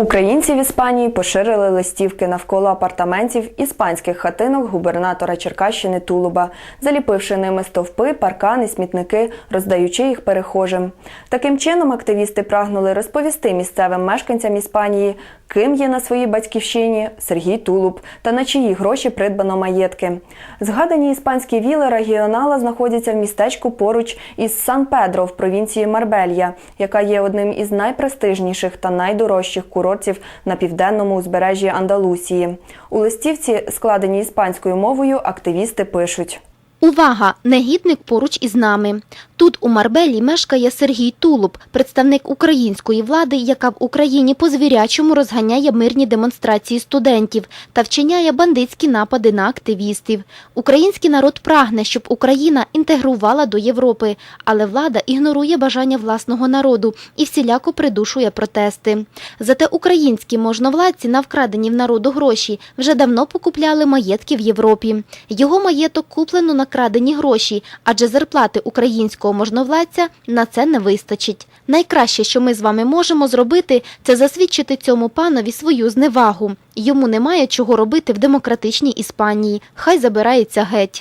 Українці в Іспанії поширили листівки навколо апартаментів іспанських хатинок губернатора Черкащини Тулуба, заліпивши ними стовпи, паркани, смітники, роздаючи їх перехожим. Таким чином, активісти прагнули розповісти місцевим мешканцям Іспанії, ким є на своїй батьківщині Сергій Тулуб та на чиї гроші придбано маєтки. Згадані іспанські віли регіонала знаходяться в містечку поруч із Сан-Педро в провінції Марбелья, яка є одним із найпрестижніших та найдорожчих курортів на південному узбережжі Андалусії. У листівці, складеній іспанською мовою, активісти пишуть. Увага! Негідник поруч із нами. Тут у Марбелі мешкає Сергій Тулуб, представник української влади, яка в Україні по звірячому розганяє мирні демонстрації студентів та вчиняє бандитські напади на активістів. Український народ прагне, щоб Україна інтегрувала до Європи, але влада ігнорує бажання власного народу і всіляко придушує протести. Зате українські можновладці на вкрадені в народу гроші вже давно покупляли маєтки в Європі. Його маєток куплено на крадені гроші, адже зарплати українського можновладця на це не вистачить. Найкраще, що ми з вами можемо зробити, це засвідчити цьому панові свою зневагу. Йому немає чого робити в демократичній Іспанії. Хай забирається геть.